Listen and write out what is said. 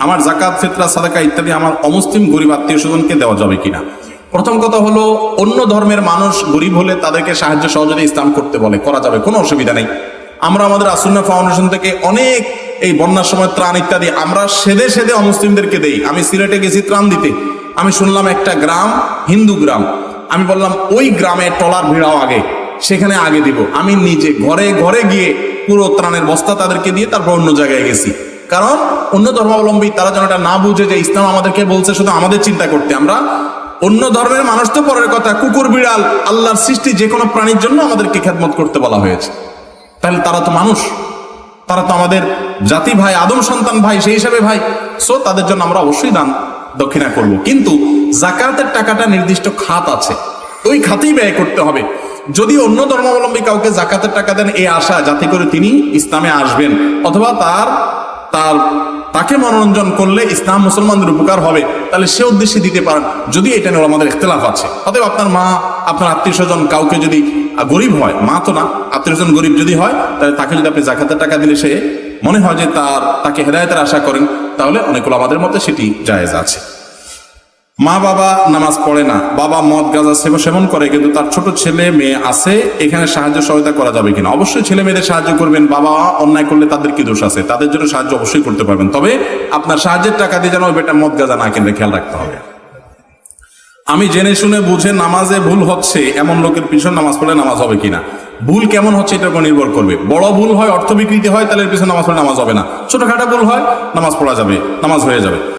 আমার জাকাত ফেতরা, সাদাকা ইত্যাদি আমার অমুসলিম গরিব আত্মীয় স্বজনকে দেওয়া যাবে কিনা? প্রথম কথা হলো, অন্য ধর্মের মানুষ গরিব হলে তাদেরকে সাহায্য সহযোগিতা ইসলাম করতে বলে। করা যাবে, কোনো অসুবিধা নেই। আমরা আমাদের আসুন্না ফাউন্ডেশন থেকে অনেক এই বন্যার সময় ত্রাণ ইত্যাদি আমরা সেদে সেদে অমুসলিমদেরকে দেই। আমি সিলেটে গেছি ত্রাণ দিতে। আমি শুনলাম একটা গ্রাম, হিন্দু গ্রাম। আমি বললাম, ওই গ্রামে টলার ভিড়াও আগে, সেখানে আগে দিব। আমি নিজে ঘরে ঘরে গিয়ে পুরো ত্রাণের বস্তা তাদেরকে দিয়ে তারপর অন্য জায়গায় গেছি। কারণ অন্য ধর্মাবলম্বী তারা যেন এটা না বুঝে যে ইসলাম আমাদেরকে বলছে, শুধু আমাদের চিন্তা করতে। আমরা অন্য ধর্মের মানুষ তো পরের কথা, কুকুর, বিড়াল, আল্লাহর সৃষ্টি যে কোনো প্রাণীর জন্য আমাদেরকে খেদমত করতে বলা হয়েছে। তাহলে তারা তো মানুষ। তারা তো আমাদের জাতি ভাই, আদম সন্তান ভাই, সেই হিসাবে ভাই। সো তাদের জন্য আমরা অবশ্যই দান দক্ষিণা করব। কিন্তু জাকাতের টাকাটা নির্দিষ্ট খাত আছে। ওই খাতেই ব্যয় করতে হবে। যদি অন্য ধর্মাবলম্বী কাউকে জাকাতের টাকা দেন এই আশা, যাতে করে তিনি ইসলামে আসবেন। অথবা তার তার, তাকে মনোরঞ্জন করলে ইসলাম মুসলমানদের উপকার হবে, তাহলে সে উদ্দেশ্যে দিতে পারেন। যদি এটা নিয়ে আমাদের ইখতলাফ আছে। অতএব আপনার মা, আপনার আত্মীয় স্বজন কাউকে যদি গরিব হয়, মা তো না, আত্মীয় স্বজন গরিব যদি হয়, তাহলে তাকে যদি আপনি জাকাতের টাকা দিলে সে মনে হয় যে তার, তাকে হেদায়তের আশা করেন, তাহলে অনেকগুলো আমাদের মতে সেটি জায়েজ আছে। মা বাবা নামাজ পড়ে না, বাবা মদ, গাঁজা, সেবা সেবন করে, কিন্তু তার ছোট ছেলে মেয়ে আছে, এখানে সাহায্য সহায়তা করা যাবে কিনা? অবশ্যই ছেলে মেয়েদের সাহায্য করবেন, বাবা অন্যায় করলে তাদের কি দোষ আছে? তাদের জন্য সাহায্য অবশ্যই করতে পারবেন। তবে আপনার সাহায্যের টাকা দিয়ে যেন বেটা মদ, গাঁজা না কিনলে খেয়াল রাখতে হবে। আমি জেনে শুনে বুঝে নামাজে ভুল হচ্ছে, এমন লোকের পিছনে নামাজ পড়লে নামাজ হবে কিনা? ভুল কেমন হচ্ছে এটার উপর নির্ভর করবে। বড় ভুল হয়, অর্থ বিকৃতি হয়, তাহলে পিছনে নামাজ পড়লে নামাজ হবে না। ছোটখাটো ভুল হয়, নামাজ পড়া যাবে, নামাজ হয়ে যাবে।